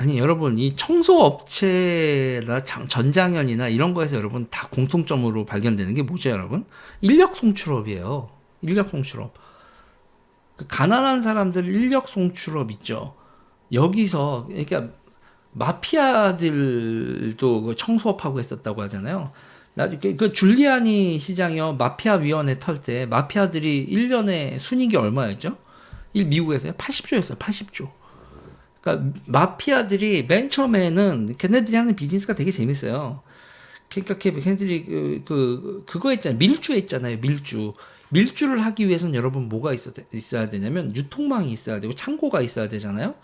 아니 여러분 이 청소 업체나 장- 전장현이나 이런 거에서 여러분 다 공통점으로 발견되는 게 뭐죠 여러분? 인력 송출업이에요. 인력 송출업. 그 가난한 사람들 인력 송출업 있죠. 여기서 그러니까 마피아들도 그 청소업하고 했었다고 하잖아요. 나, 그, 그 줄리아니 시장이요 마피아 위원회 털 때 마피아들이 1년에 순이익이 얼마였죠? 일 미국에서요 80조였어요 80조. 그러니까 마피아들이 맨 처음에는 걔네들이 하는 비즈니스가 되게 재밌어요. 그러니까 걔- 걔네들이 그, 그 그거 있잖아요. 밀주 했잖아요. 밀주. 밀주를 하기 위해서는 여러분 뭐가 있어, 있어야 되냐면 유통망이 있어야 되고 창고가 있어야 되잖아요.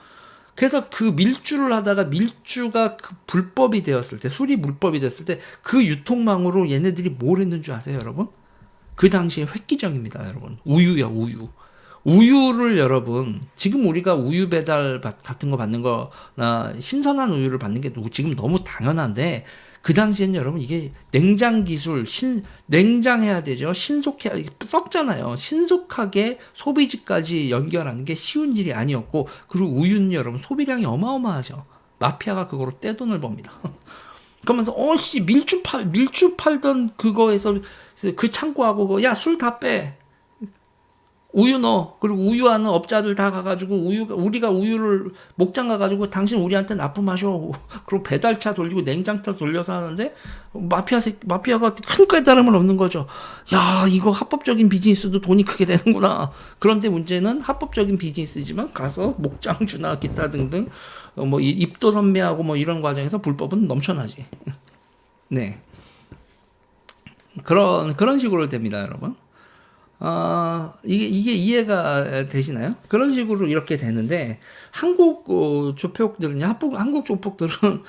그래서 그 밀주를 하다가 밀주가 그 불법이 되었을 때, 술이 불법이 됐을 때 그 유통망으로 얘네들이 뭘 했는 줄 아세요, 여러분? 그 당시에 획기적입니다, 여러분. 우유요, 우유. 우유를 여러분, 지금 우리가 우유 배달 받- 같은 거 받는 거나 신선한 우유를 받는 게 지금 너무 당연한데, 그 당시에는 여러분 이게 냉장 기술, 신, 냉장해야 되죠. 신속해, 썩잖아요. 신속하게 소비지까지 연결하는 게 쉬운 일이 아니었고, 그리고 우유는 여러분 소비량이 어마어마하죠. 마피아가 그거로 떼돈을 법니다. 그러면서, 어씨, 밀주 팔, 밀주 팔던 그거에서 그 창고하고, 야, 술 다 빼. 우유 넣어. 그리고 우유하는 업자들 다 가가지고 우유가 우리가 우유를 목장 가가지고 당신 우리한테 납품하셔. 그리고 배달차 돌리고 냉장차 돌려서 하는데 마피아 새 마피아가 큰 깨달음을 얻는 거죠. 야 이거 합법적인 비즈니스도 돈이 크게 되는구나. 그런데 문제는 합법적인 비즈니스지만 가서 목장주나 기타 등등 어, 뭐 이- 입도 선매하고 뭐 이런 과정에서 불법은 넘쳐나지. 네. 그런 그런 식으로 됩니다, 여러분. 아 이게 이게 이해가 되시나요? 그런 식으로 이렇게 되는데 한국 어, 조폭들은요, 한국 한국 조폭들은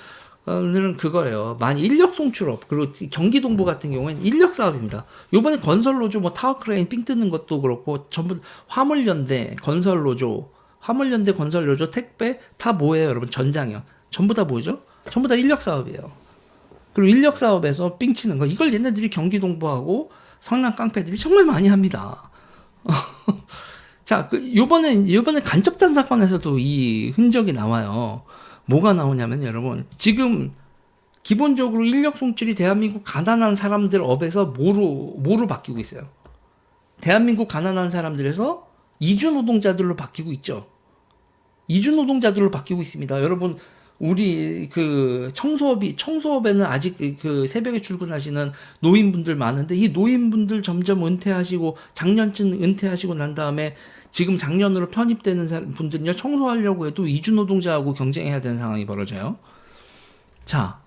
은 그거예요. 많이 인력 송출업 그리고 경기 동부 같은 경우에는 인력 사업입니다. 요번에 건설 노조 뭐 타워 크레인 삥 뜯는 것도 그렇고 전부 화물 연대 건설 노조 화물 연대 건설 노조 택배 다 뭐예요, 여러분 전장현 전부 다 뭐죠? 전부 다 인력 사업이에요. 그리고 인력 사업에서 삥 치는 거 이걸 얘네들이 경기 동부하고 성남 깡패들이 정말 많이 합니다. 자, 그 요번에 요번에 간접단 사건에서도 이 흔적이 나와요. 뭐가 나오냐면 여러분 지금 기본적으로 인력 송출이 대한민국 가난한 사람들 업에서 뭐로 뭐로 바뀌고 있어요. 대한민국 가난한 사람들에서 이주 노동자들로 바뀌고 있죠. 이주 노동자들로 바뀌고 있습니다. 여러분 우리 그 청소업이 청소업에는 아직 그- 그 새벽에 출근하시는 노인분들 많은데 이 노인분들 점점 은퇴하시고 작년쯤 은퇴하시고 난 다음에 지금 작년으로 편입되는 사- 분들은요 청소하려고 해도 이주 노동자하고 경쟁해야 되는 상황이 벌어져요. 자,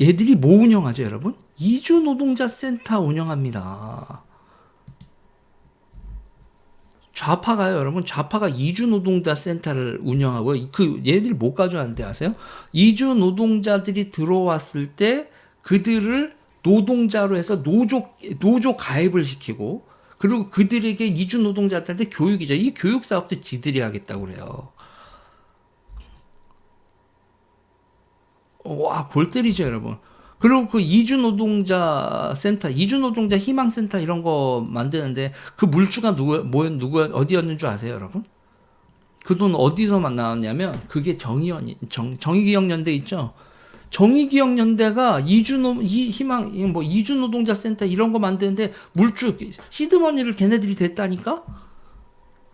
얘들이 뭐 운영하죠, 여러분? 이주 노동자 센터 운영합니다. 좌파가요, 여러분. 좌파가 이주 노동자 센터를 운영하고 그 얘들이 못 가져왔는데 아세요? 이주 노동자들이 들어왔을 때 그들을 노동자로 해서 노조 노조 가입을 시키고 그리고 그들에게 이주 노동자들한테 교육이죠. 이 교육 사업도 지들이 하겠다고 그래요. 어, 와, 골 때리죠, 여러분. 그리고 그 이주 노동자 센터, 이주 노동자 희망 센터 이런 거 만드는데 그 물주가 누구 뭐 누구 어디였는 줄 아세요, 여러분? 그 돈 어디서 만 나왔냐면 그게 정의연 정 정의기억연대 있죠. 정의기억연대가 이주노 이 희망 이뭐 이주 노동자 센터 이런 거 만드는데 물주 시드머니를 걔네들이 댔다니까?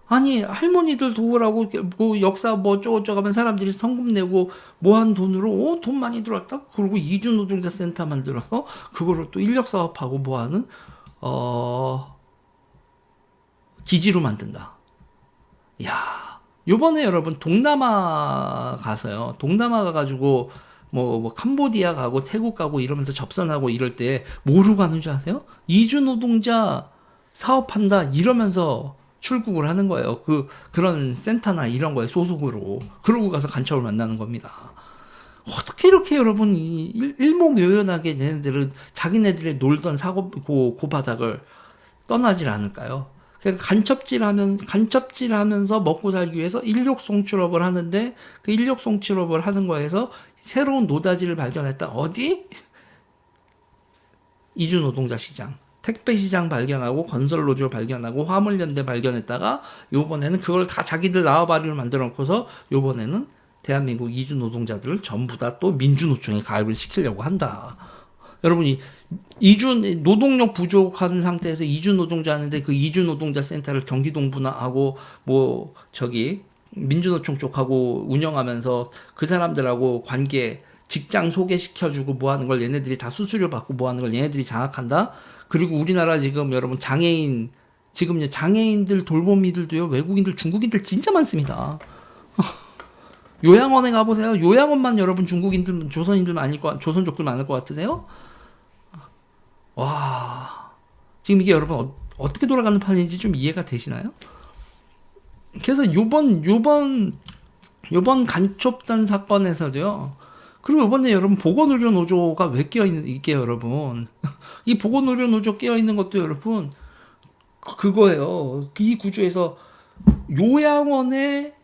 아니 할머니들 도우라고 뭐 역사 뭐 어쩌고저쩌고 하면 사람들이 성금 내고 모한 돈으로 어, 돈 많이 들어왔다? 그리고 이주 노동자 센터 만들어서 그거를 또 인력 사업하고 뭐하는 어 기지로 만든다. 야 요번에 여러분 동남아 가서요. 동남아 가가지고 뭐, 뭐 캄보디아 가고 태국 가고 이러면서 접선하고 이럴 때 뭐로 가는 줄 아세요? 이주 노동자 사업한다 이러면서 출국을 하는 거예요. 그 그런 센터나 이런 거에 소속으로 그러고 가서 간첩을 만나는 겁니다. 어떻게 이렇게 여러분 이 일- 일목요연하게 얘네들은 자기네들이 놀던 사고 고, 고 바닥을 떠나질 않을까요? 그러니까 간첩질하면 간첩질하면서 먹고 살기 위해서 인력 송출업을 하는데 그 인력 송출업을 하는 거에서 새로운 노다지를 발견했다. 어디? 이주 노동자 시장. 택배 시장 발견하고 건설 노조 발견하고 화물연대 발견했다가 요번에는 그걸 다 자기들 나와바리를 만들어 놓고서 요번에는 대한민국 이주 노동자들을 전부 다 또 민주노총에 가입을 시키려고 한다. 여러분 이 이주 노동력 부족한 상태에서 이주 노동자 하는데 그 이주 노동자 센터를 경기동분하고 뭐 저기 민주노총 쪽하고 운영하면서 그 사람들하고 관계 직장 소개시켜주고 뭐 하는 걸 얘네들이 다 수수료 받고 뭐 하는 걸 얘네들이 장악한다. 그리고 우리나라 지금 여러분 장애인 지금 장애인들 돌보미들도요 외국인들 중국인들 진짜 많습니다. 요양원에 가보세요. 요양원만 여러분 중국인들 조선인들 많을 거 조선족들 많을 것 같으세요? 와 지금 이게 여러분 어, 어떻게 돌아가는 판인지 좀 이해가 되시나요? 그래서 요번 요번 요번 간첩단 사건에서도요. 그리고 이번에 여러분 보건의료 노조가 왜 끼어 있는 이게 여러분 이 보건의료 노조 끼어 있는 것도 여러분 그- 그거예요. 이 구조에서 요양원에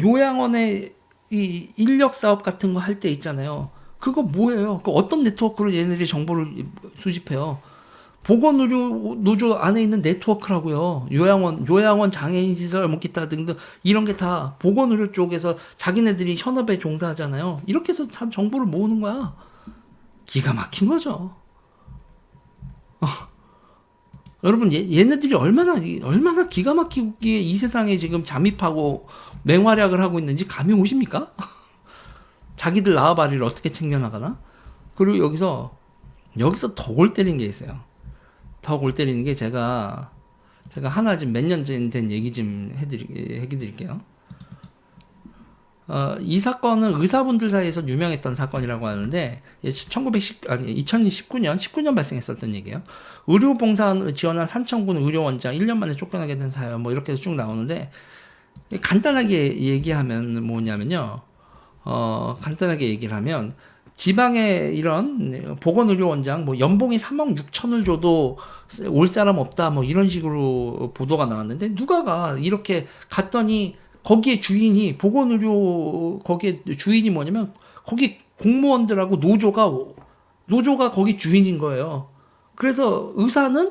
요양원에 이 인력 사업 같은 거 할 때 있잖아요. 그거 뭐예요? 그 어떤 네트워크로 얘네들이 정보를 수집해요? 보건 의료 노조 안에 있는 네트워크라고요. 요양원, 요양원 장애인 시설, 뭐 기타 등등 이런 게 다 보건 의료 쪽에서 자기네들이 현업에 종사하잖아요. 이렇게 해서 다 정보를 모으는 거야. 기가 막힌 거죠. 어. 여러분 얘, 얘네들이 얼마나 얼마나 기가 막히게 이 세상에 지금 잠입하고 맹활약을 하고 있는지 감이 오십니까? 자기들 나와바리를 어떻게 챙겨나가나? 그리고 여기서 여기서 더 골 때리는 게 있어요. 더 골 때리는 게 제가 제가 하나 지금 몇 년 전 된 얘기 좀 해드리 해드릴게요. 어, 이 사건은 의사분들 사이에서 유명했던 사건이라고 하는데 1910 아니 2019년 19년 발생했었던 얘기예요. 의료봉사 지원한 산청군 의료원장 1년 만에 쫓겨나게 된 사연 뭐 이렇게 해서 쭉 나오는데 간단하게 얘기하면 뭐냐면요. 어, 간단하게 얘기를 하면 지방에 이런 보건의료원장 뭐 연봉이 3억 6천을 줘도 올 사람 없다 뭐 이런 식으로 보도가 나왔는데 누가가 이렇게 갔더니 거기에 주인이 보건의료 거기에 주인이 뭐냐면 거기 공무원들하고 노조가 노조가 거기 주인인 거예요. 그래서 의사는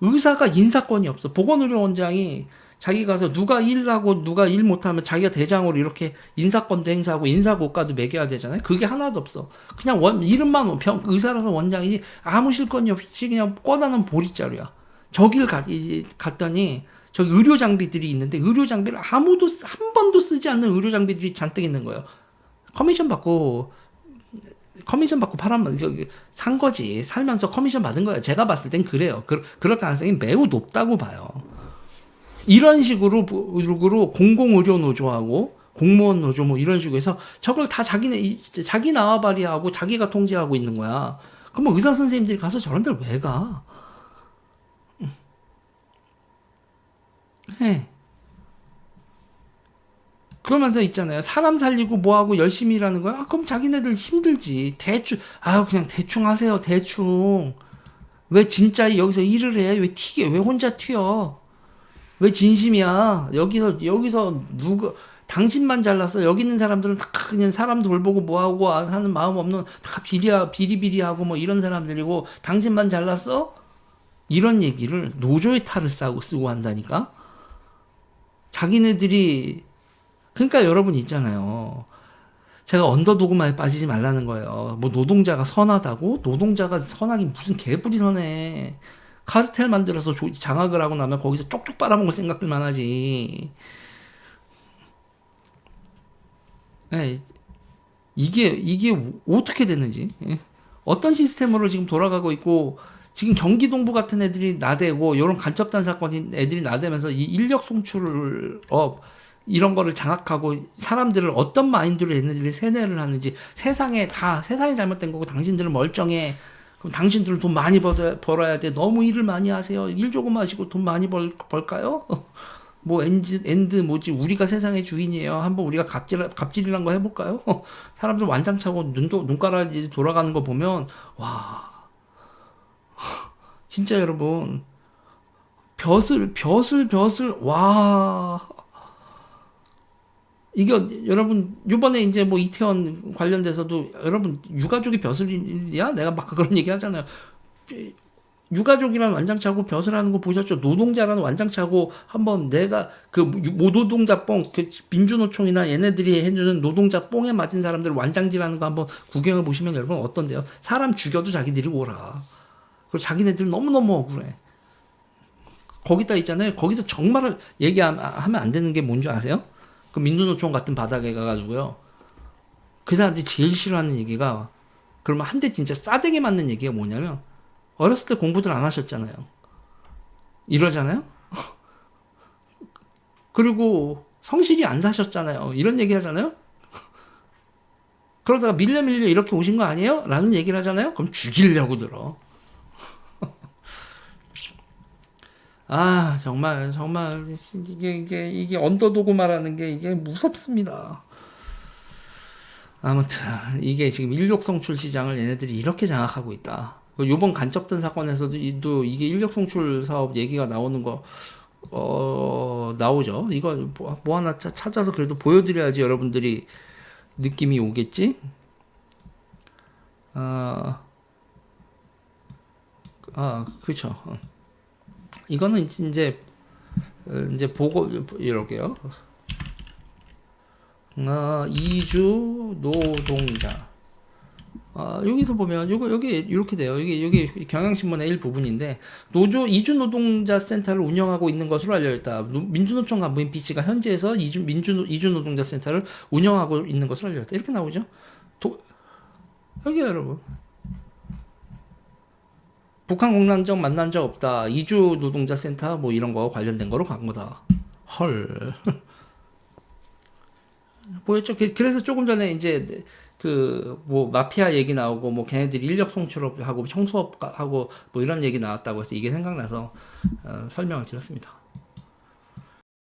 의사가 인사권이 없어. 보건의료원장이 자기 가서 누가 일하고 누가 일 못하면 자기가 대장으로 이렇게 인사권도 행사하고 인사고가도 매겨야 되잖아요. 그게 하나도 없어. 그냥 원 이름만 병 의사라서 원장이지 아무 실권이 없이 그냥 꿔나는 보리자루야. 저길 가, 갔더니 저기 의료 장비들이 있는데 의료 장비를 아무도 한 번도 쓰지 않는 의료 장비들이 잔뜩 있는 거예요. 커미션 받고 커미션 받고 저기 산 거지 살면서 커미션 받은 거예요. 제가 봤을 땐 그래요. 그, 그럴 가능성이 매우 높다고 봐요. 이런 식으로 으로 공공의료 노조하고 공무원 노조 뭐 이런 식으로 해서 저걸 다 자기네 이- 자기 나와바리하고 자기가 통제하고 있는 거야. 그러면 의사 선생님들이 가서 저런 데를 왜 가? 해. 그러면서 있잖아요. 사람 살리고 뭐하고 열심히 일하는 거야? 아, 그럼 자기네들 힘들지. 대충, 아, 그냥 대충 하세요. 대충. 왜 진짜 여기서 일을 해? 왜 튀게? 왜 혼자 튀어? 왜 진심이야? 여기서, 여기서 누가, 당신만 잘났어. 여기 있는 사람들은 다 그냥 사람 돌보고 뭐하고 하는 마음 없는 다 비리야, 비리비리하고 뭐 이런 사람들이고, 당신만 잘났어? 이런 얘기를 노조의 탈을 싸고 쓰고 한다니까? 자기네들이 그러니까 여러분 있잖아요. 제가 언더도그마에 빠지지 말라는 거예요. 뭐 노동자가 선하다고? 노동자가 선하긴 무슨 개뿔이 선해. 카르텔 만들어서 조- 장악을 하고 나면 거기서 쪽쪽 빨아먹을 생각들만 하지. 예, 이게 이게 어떻게 됐는지 예. 어떤 시스템으로 지금 돌아가고 있고 지금 경기동부 같은 애들이 나대고 이런 간첩단 사건이 애들이 나대면서 이 인력 송출을 업 이런 거를 장악하고 사람들을 어떤 마인드로 얘네들이 세뇌를 하는지 세상에 다 세상이 잘못된 거고 당신들은 멀쩡해 그럼 당신들은 돈 많이 벌어야, 벌어야 돼. 너무 일을 많이 하세요. 일 조금 하시고 돈 많이 벌, 벌까요? 뭐 엔드, 엔드 뭐지? 우리가 세상의 주인이에요. 한번 우리가 갑질 갑질이란 거 해볼까요? 사람들 완장 차고 눈도 눈가락이 돌아가는 거 보면 와. 진짜 여러분 벼슬 벼슬 벼슬 와 이게 여러분 요번에 이제 뭐 이태원 관련돼서도 여러분 유가족이 벼슬이야 내가 막 그런 얘기 하잖아요 유가족이라는 완장차고 벼슬하는 거 보셨죠? 노동자라는 완장차고 한번 내가 그 모노동자 뽕, 그 민주노총이나 얘네들이 해주는 노동자 뽕에 맞은 사람들 완장질하는 거 한번 구경해 보시면 여러분 어떤데요? 사람 죽여도 자기들이 오라. 그리고 자기네들 너무너무 억울해. 거기다 있잖아요. 거기서 정말을 얘기하면 안 되는 게 뭔지 아세요? 그 민주노총 같은 바닥에 가가지고요. 그 사람들이 제일 싫어하는 얘기가 그러면 한 대 진짜 싸대기 맞는 얘기가 뭐냐면 어렸을 때 공부들 안 하셨잖아요. 이러잖아요? 그리고 성실히 안 사셨잖아요. 이런 얘기 하잖아요? 그러다가 밀려 밀려 이렇게 오신 거 아니에요? 라는 얘기를 하잖아요? 그럼 죽이려고 들어. 아, 정말, 정말, 이게, 이게, 이게 언더도그마라는 게 이게 무섭습니다. 아무튼, 이게 지금 인력송출 시장을 얘네들이 이렇게 장악하고 있다. 그 요번 간접된 사건에서도 이게 인력 송출 사업 얘기가 나오는 거 어, 나오죠. 이거 뭐, 뭐 하나 차- 찾아서 그래도 보여드려야지 여러분들이 느낌이 오겠지. 아, 아, 그렇죠. 어. 이거는 이제 어, 이제 보고 이렇게요. 아, 이주 노동자. 아, 여기서 보면 요거 여기 이렇게 돼요. 여기 여기 경향신문의 일부분인데 노조 이주 노동자 센터를 운영하고 있는 것으로 알려 있다. 노- 민주노총 간부인 B 씨가 현지에서 이주 민주 이주 노동자 센터를 운영하고 있는 것으로 알려 있다. 이렇게 나오죠. 도, 여기 여러분. 북한 공난적 만난 적 없다. 이주 노동자 센터 뭐 이런 거 관련된 거로 간 거다. 헐. 보였죠? 그- 그래서 조금 전에 이제 그 뭐 마피아 얘기 나오고 뭐 걔네들이 인력 송출업하고 청소업하고 뭐 이런 얘기 나왔다고 해서 이게 생각나서 어, 설명을 드렸습니다.